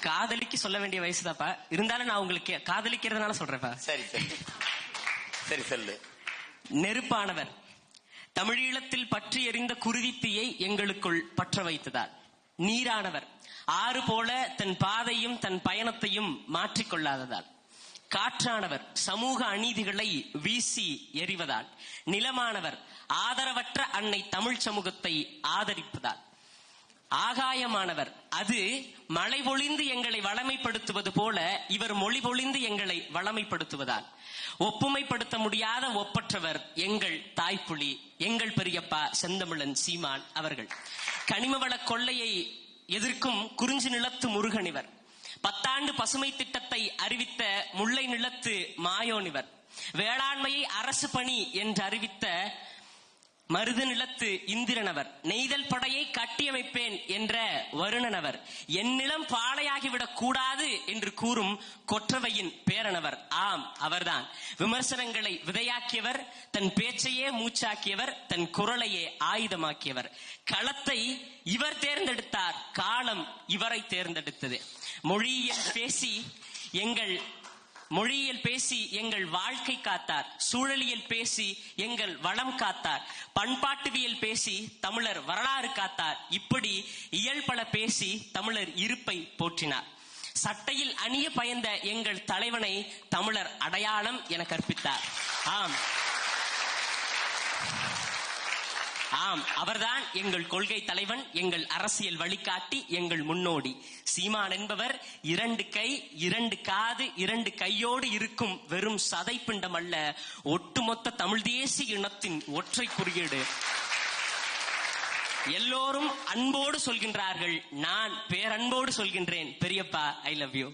காதலிக்கு சொல்ல வேண்டிய வயசுதாப்பா இருந்தாலும் நான் உங்களுக்கு காதலிக்கிறதுனால சொல்றேன்ப்பா. சரி சரி. சரி சொல்லு. நெருப்பானவர். தமிழீழத்தில் பற்றி எறிந்த குருதித்தீயை எங்களுக்குள் பற்ற வைத்ததால். நீரானவர். ஆறு போல தன் பாதையும் தன் பயணத்தையும் மாற்றிக்கொள்ளாததால். காற்றானவர். சமூக அநீதிகளை வீசி எறிவதால். நிலமானவர். ஆதரவற்ற அன்னை தமிழ் சமூகத்தை ஆதரிப்பதால். ஆகாயமானவர். அது மழை பொழிந்து எங்களை வளமைப்படுத்துவது போல இவர் மொழி பொழிந்து எங்களை வளமைப்படுத்துவதால். ஒப்புமைப்படுத்த முடியாத ஒப்பற்றவர் எங்கள் தாய்ப்புலி எங்கள் பெரியப்பா செந்தமிழன் சீமான் அவர்கள். கனிமவள கொள்ளையை எதிர்க்கும் குறிஞ்சி நிலத்து முருகனிவர் பத்தாண்டு பசுமை திட்டத்தை அறிவித்த முல்லை நிலத்து மாயோனிவர் வேளாண்மையை அரசு பணி என்று அறிவித்த மருது நிலத்து இந்திரனவர் நெய்தல் படையை கட்டியமைப்பேன் என்ற வருணனவர் என்னிடம் நிலம் பாழையாகிவிடக் கூடாது என்று கூறும் கொற்றவையின் பேரனவர். ஆம் அவர்தான். விமர்சனங்களை விதையாக்கியவர் தன் பேச்சையே மூச்சாக்கியவர் தன் குரலையே ஆயுதமாக்கியவர். களத்தை இவர் தேர்ந்தெடுத்தார் காலம் இவரை தேர்ந்தெடுத்தது. மொழியில் பேசி எங்கள் மொழியியல் பேசி எங்கள் வாழ்க்கை காத்தார். சூழலியல் பேசி எங்கள் வளம் காத்தார். பண்பாட்டுவியல் பேசி தமிழர் வரலாறு காத்தார். இப்படி இயல்பல பேசி தமிழர் இருப்பை போற்றினார். சட்டையில் அணிய பயந்த எங்கள் தலைவனை தமிழர் அடையாளம் என கற்பித்தார். ஆம். ஆம் அவர்தான் எங்கள் கொள்கை தலைவன் எங்கள் அரசியல் வழிகாட்டி எங்கள் முன்னோடி. சீமான் என்பவர் இரண்டு கை இரண்டு காது இரண்டு கையோடு இருக்கும் வெறும் சதைப்பிண்டம் அல்ல. ஒட்டுமொத்த தமிழ் தேசிய இனத்தின் ஒற்றை குறியீடு. எல்லோரும் அன்போடு சொல்கின்றார்கள். நான் பேரன்போடு சொல்கின்றேன். பெரியப்பா ஐ லவ் யூ